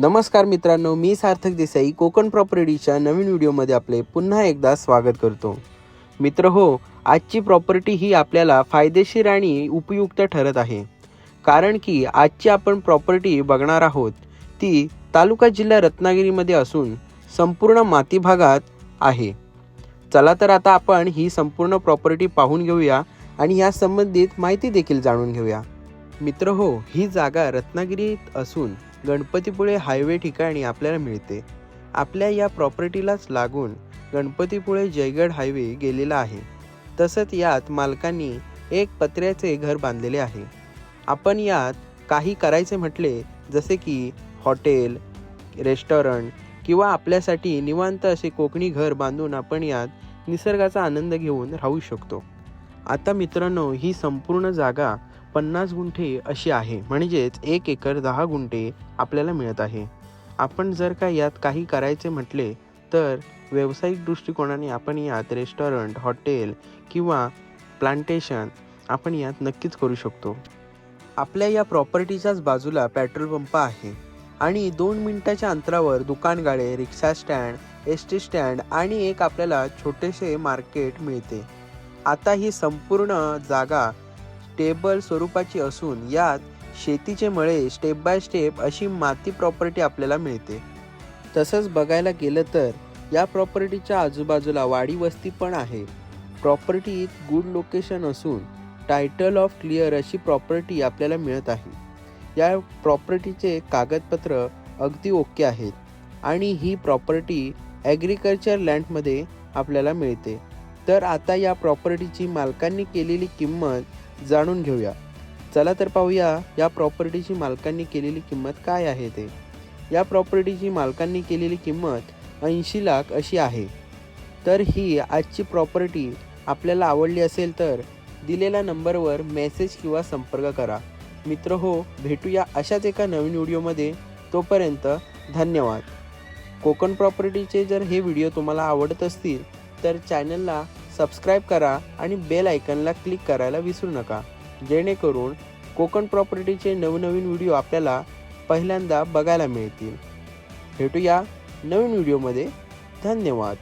नमस्कार मित्रांनो मी सार्थक देसाई कोकण प्रॉपर्टीच्या नवीन व्हिडिओमध्ये आपले पुन्हा एकदा स्वागत करतो. मित्र हो आजची प्रॉपर्टी ही आपल्याला फायदेशीर आणि उपयुक्त ठरत आहे. कारण की आजची आपण प्रॉपर्टी बघणार आहोत ती तालुका जिल्हा रत्नागिरीमध्ये असून संपूर्ण माती भागात आहे. चला तर आता आपण ही संपूर्ण प्रॉपर्टी पाहून घेऊया आणि या संबंधित माहिती देखील जाणून घेऊया. मित्र हो ही जागा रत्नागिरीत असून गणपतीपुळे हायवे ठिकाणी आपल्याला मिळते. आपल्या या प्रॉपर्टीलाच लागून गणपतीपुळे जयगड हायवे गेलेला आहे. तसंच यात मालकांनी एक पत्र्याचे घर बांधलेले आहे. आपण यात काही करायचे म्हटले जसे की हॉटेल रेस्टॉरंट किंवा आपल्यासाठी निवांत असे कोकणी घर बांधून आपण यात निसर्गाचा आनंद घेऊन राहू शकतो. आता मित्रांनो ही संपूर्ण जागा पन्नास गुंठे अशी आहे. म्हणजेच एक एकर दहा गुंठे आपल्याला मिळत आहे. आपण जर का यात काही करायचे म्हटले तर व्यावसायिक दृष्टिकोनाने आपण यात रेस्टॉरंट हॉटेल किंवा प्लांटेशन आपण यात नक्कीच करू शकतो. आपल्या या प्रॉपर्टीच्याच बाजूला पेट्रोल पंप आहे आणि दोन मिनिटाच्या अंतरावर दुकानगाडे rickshaw stand S T stand आणि एक आपल्याला छोटेसे मार्केट मिळते. आता ही संपूर्ण जागा स्टेबल स्वरूपाची असून यात शेतीचे मळे स्टेप बाय स्टेप अशी माती प्रॉपर्टी आपल्याला मिळते. तसंच बघायला गेलं तर या प्रॉपर्टीच्या आजूबाजूला वाडी वस्ती पण आहे. प्रॉपर्टीत गुड लोकेशन असून टायटल ऑफ क्लिअर अशी प्रॉपर्टी आपल्याला मिळत आहे. या प्रॉपर्टीचे कागदपत्र अगदी ओके आहेत आणि ही प्रॉपर्टी ॲग्रिकल्चर लँडमध्ये आपल्याला मिळते. तर आता या प्रॉपर्टीची मालकांनी केलेली किंमत जाणून घेऊया. चला तर पाहूया या प्रॉपर्टीची मालकांनी केलेली किंमत काय आहे ते. या प्रॉपर्टीची मालकांनी केलेली किंमत ऐंशी लाख अशी आहे. तर ही आजची प्रॉपर्टी आपल्याला आवडली असेल तर दिलेल्या नंबरवर मेसेज किंवा संपर्क करा. मित्र हो भेटूया अशाच एका नवीन व्हिडिओमध्ये तोपर्यंत धन्यवाद. कोकण प्रॉपर्टीचे जर हे व्हिडिओ तुम्हाला आवडत असतील तर चॅनलला सबस्क्राईब करा आणि बेल आयकनला क्लिक करायला विसरू नका. जेणेकरून कोकण प्रॉपर्टीचे नवनवीन व्हिडिओ आपल्याला पहिल्यांदा बघायला मिळतील. भेटूया नवीन व्हिडिओमध्ये. धन्यवाद.